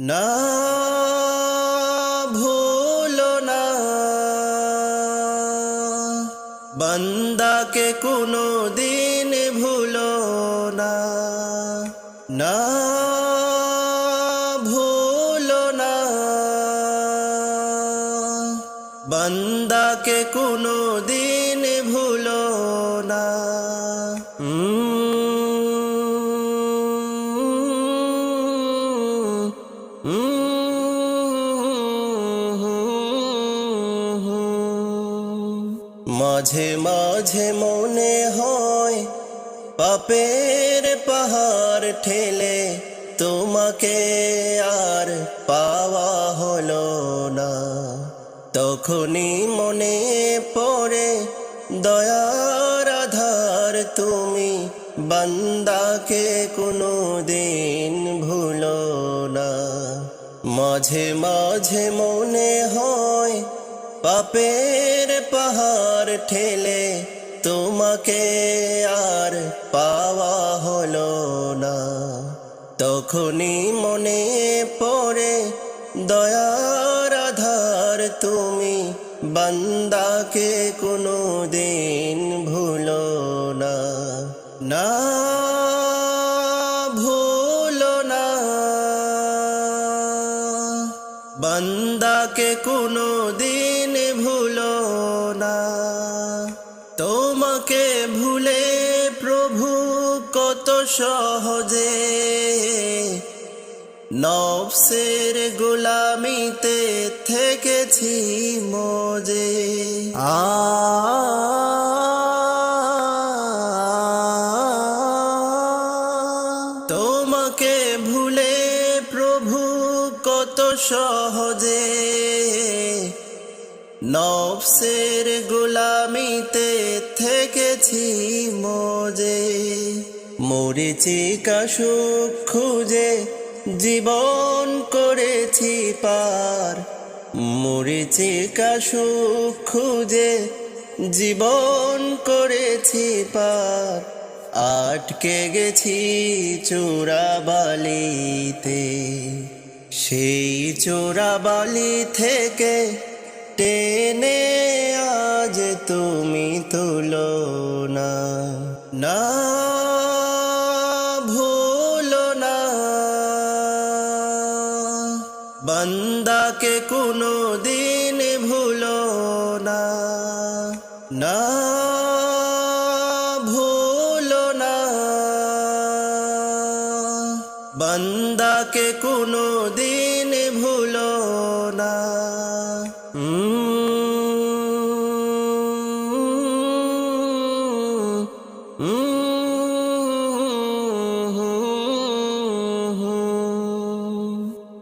না ভুলো না। বান্দাকে কোনো দিন ভুলো না। না ভুলো না। বান্দাকে কোনো দিন ভুলো না। মাঝে মাঝে মনে হয় পাপের পাহাড় ঠেলে তোমাকে আর পাওয়া হলো না। তখনই মনে পড়ে দয়ার আধার, তুমি বান্দাকে কোনো দিন ভুলো না। মাঝে মাঝে মনে হয় পাপের পাহাড় ঠেলে তোমাকে আর পাওয়া হলো না। তখনই মনে পড়ে দয়ার আধার, তুমি বান্দাকে কোনো দিন ভুলো না। না বান্দাকে কোনো দিন ভুলো না। তোমাকে ভুলে প্রভু কত সহজে। নফসের গোলামিতে থেকেছি মজে। আ তোমাকে ভুলে কত সহজে নফসের গোলামিতে থেকেছি মজে। মরেছি কাশুক খুঁজে, জীবন করেছি পার। মরেছি কাশুক খুঁজে, জীবন করেছি পার। আটকে গেছি চোরাবালিতে সেই চোরাবালি থেকে টেনে আজ তুমি তুলো না। না ভুলো না। বান্দাকে কোনো দিন ভুলো না। না বান্দাকে কোনো দিন ভুলো না।